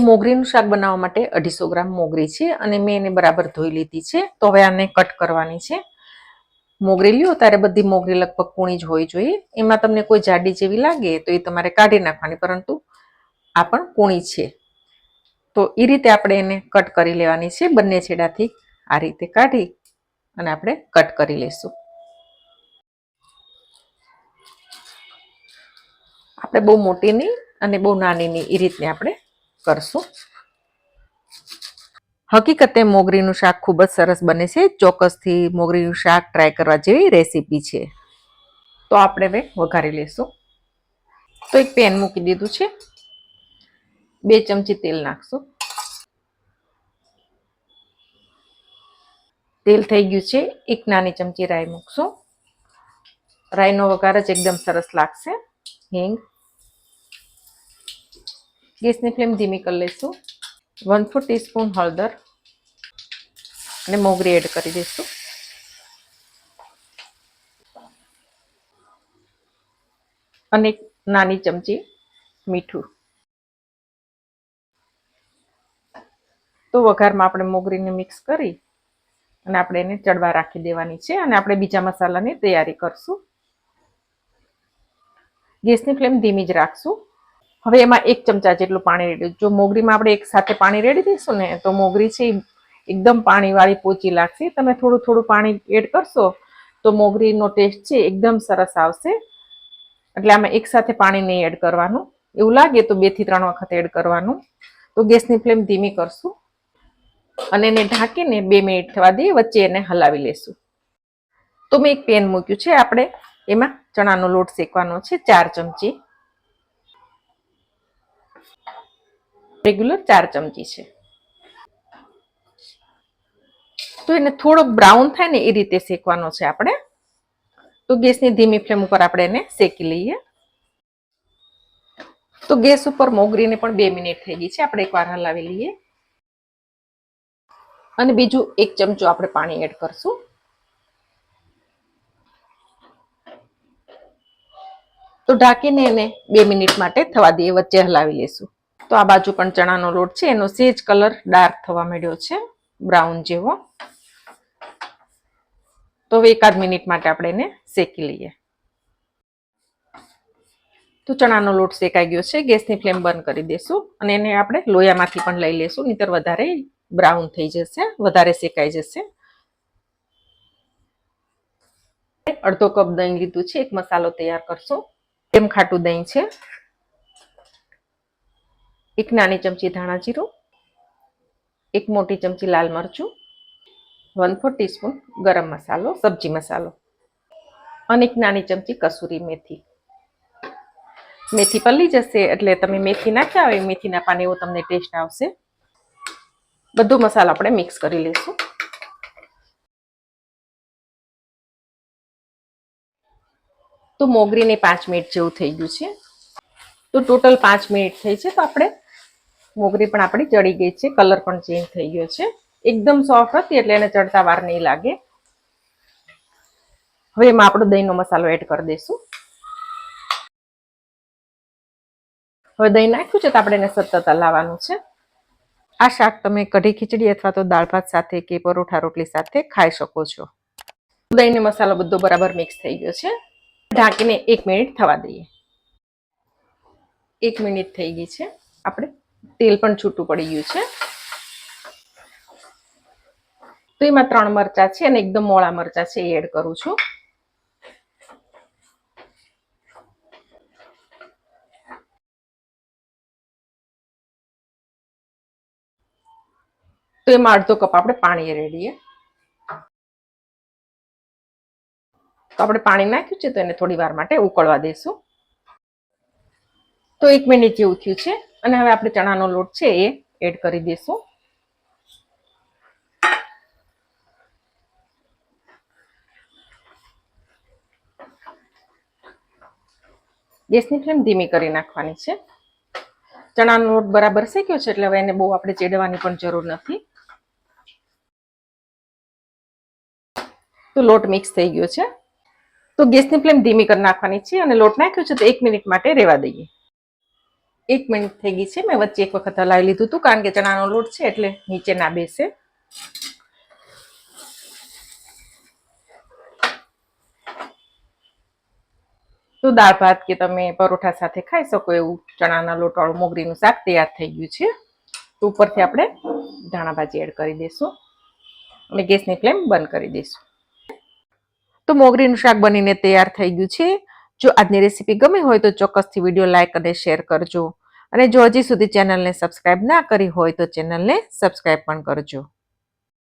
તો મોગરીનું શાક બનાવવા માટે અઢીસો ગ્રામ મોગરી છે અને મેં એને બરાબર ધોઈ લીધી છે. તો હવે આને કટ કરવાની છે. મોગરી લ્યો ત્યારે બધી મોગરી લગભગ કૂણી જ હોવી જોઈએ. એમાં તમને કોઈ જાડી જેવી લાગે તો એ તમારે કાઢી નાખવાની, પરંતુ આ પણ કૂણી છે. તો એ રીતે આપણે એને કટ કરી લેવાની છે. બંને છેડાથી આ રીતે કાઢી અને આપણે કટ કરી લઈશું આપણે બહુ મોટી નહીં અને બહુ નાની નહીં એ રીતની આપણે કરશું. હકીકતે મોગરીનું શાક ખૂબ જ સરસ બને છે. ચોક્કસથી મોગરીનું શાક ટ્રાય કરવા જેવી રેસીપી છે. તો આપણે હવે વઘારી લઈશું. તો એક પેન મૂકી દીધું છે. બે ચમચી તેલ નાખશું. તેલ થઈ ગયું છે. એક નાની ચમચી રાઈ મૂકશું. રાઈનો વઘાર જ એકદમ સરસ લાગશે. હિંગ ગેસની ફ્લેમ ધીમી કરી લઈશું. વન ફોર ટીસ્પૂન હળદર અને મોગરી એડ કરી દઈશું. અને નાની ચમચી મીઠું. તો વઘારમાં આપણે મોગરીને મિક્સ કરી અને આપણે એને ચડવા રાખી દેવાની છે અને આપણે બીજા મસાલાની તૈયારી કરશું. ગેસની ફ્લેમ ધીમી જ રાખશું. હવે એમાં એક ચમચા જેટલું પાણી રેડ્યું જો મોગરીમાં આપણે એક સાથે પાણી રેડી દઈશું ને, તો મોગરી છે એકદમ પાણીવાળી પોચી લાગશે. તમે થોડું થોડું પાણી એડ કરશો, તો મોગરીનો ટેસ્ટ છે એકદમ સરસ આવશે. એટલે આમાં એક સાથે પાણી નહીં એડ કરવાનું. એવું લાગે તો બેથી ત્રણ વખત એડ કરવાનું. તો ગેસની ફ્લેમ ધીમી કરશું અને એને ઢાંકીને બે મિનિટ થવા દઈએ, વચ્ચે એને હલાવી લેશું. તો મેં એક પેન મૂક્યું છે, આપણે એમાં ચણાનો લોટ શેકવાનો છે, ચાર ચમચી. રેગ્યુલર ચાર ચમચી છે. તો એને થોડો બ્રાઉન થાય ને એ રીતે શેકવાનો છે આપણે. તો ગેસની ધીમી ફ્લેમ ઉપર આપણે એને શેકી લઈએ. તો ગેસ ઉપર મોગરીને પણ બે મિનિટ થઈ ગઈ છે, આપણે એકવાર હલાવી લઈએ. અને બીજું એક ચમચો આપણે પાણી એડ કરશું. તો ઢાંકીને એને બે મિનિટ માટે થવા દઈએ, વચ્ચે હલાવી લેશું. તો આ બાજુ પણ ચણાનો લોટ છે, એનો સેજ કલર ડાર્ક થવા માંડ્યો છે, બ્રાઉન જેવો. તો હવે એકાદ મિનિટ માટે આપણે એને શેકી લઈએ. તો ચણાનો લોટ શેકાઈ ગયો છે, ગેસની ફ્લેમ બંધ કરી દેશું અને એને આપણે લોયામાંથી પણ લઈ લેશું, નહીતર વધારે બ્રાઉન થઈ જશે, વધારે શેકાઈ જશે. અડધો કપ દહીં લીધું છે, એક મસાલો તૈયાર કરશું. એમ ખાટું દહીં છે. એક નાની ચમચી ધાણા જીરું, એક મોટી ચમચી લાલ મરચું વન ફોર ટીસ્પૂન ગરમ મસાલો, સબ્જી મસાલો અને એક નાની ચમચી કસૂરી મેથી. મેથી પલ્લી જશે એટલે તમે મેથી નાખ્યા હોય મેથીના પાને એવો તમને ટેસ્ટ આવશે. બધો મસાલો આપણે મિક્સ કરી લઈશું. તો મોગરીને પાંચ મિનિટ જેવું થઈ ગયું છે. તો ટોટલ પાંચ મિનિટ થઈ છે તો આપણે મોગરી પણ આપણી ચડી ગઈ છે. કલર પણ ચેન્જ થઈ ગયો છે. એકદમ સોફ્ટ હતી એટલે એને ચડતા વાર નહીં લાગે. હવે એમાં આપણો દહીંનો મસાલો એડ કરી દઈશું. હવે દહીં નાખ્યું છે તો આપણે એને સતત હલાવવાનું છે. આ શાક તમે કઢી ખીચડી અથવા તો દાળ ભાત સાથે કે પરોઠા રોટલી સાથે ખાઈ શકો છો. દહીંનો મસાલો બધો બરાબર મિક્સ થઈ ગયો છે. ઢાંકીને એક મિનિટ થવા દઈએ. એક મિનિટ થઈ ગઈ છે. આપણે તેલ પણ છૂટું પડી ગયું છે. તો એમાં ત્રણ મરચા છે અને એકદમ મોળા મરચા છે એડ કરું છું. તો એમાં અડધો કપ આપણે પાણી રેડીએ તો આપણે પાણી નાખ્યું છે, તો એને થોડી વાર માટે ઉકળવા દઈશું તો એક મિનિટ જેવું થયું છે. અને હવે આપણે ચણાનો લોટ છે એ એડ કરી દઈશું ગેસની ફ્લેમ ધીમી કરી નાખવાની છે. ચણાનો લોટ બરાબર શેક્યો છે એટલે હવે એને બહુ આપણે ચેડવાની પણ જરૂર નથી. તો લોટ મિક્સ થઈ ગયો છે. તો ગેસની ફ્લેમ ધીમી કરી નાખવાની છે અને લોટ નાખ્યો છે તો એક મિનિટ માટે રહેવા દઈએ. એક મિનિટ થઈ ગઈ છે. મેં વચ્ચે એક વખત હલાવી લીધું હતું, કારણ કે ચણાનો લોટ છે, એટલે નીચે ના બેસે. તો દાળ ભાત કે તમે પરોઠા સાથે ખાઈ શકો એવું ચણાના લોટવાળું મોગરીનું શાક તૈયાર થઈ ગયું છે. તો ઉપરથી આપણે ધાણા ભાજી એડ કરી દઈશું અને ગેસની ફ્લેમ બંધ કરી દઈશું તો મોગરીનું શાક બનીને તૈયાર થઈ ગયું છે. જો આજની રેસીપી ગમી હોય તો ચોક્કસથી વીડિયો લાઇક અને શેર કરજો. અને જો હજી સુધી ચેનલને સબસ્ક્રાઈબ ના કરી હોય તો ચેનલને સબસ્ક્રાઈબ પણ કરજો.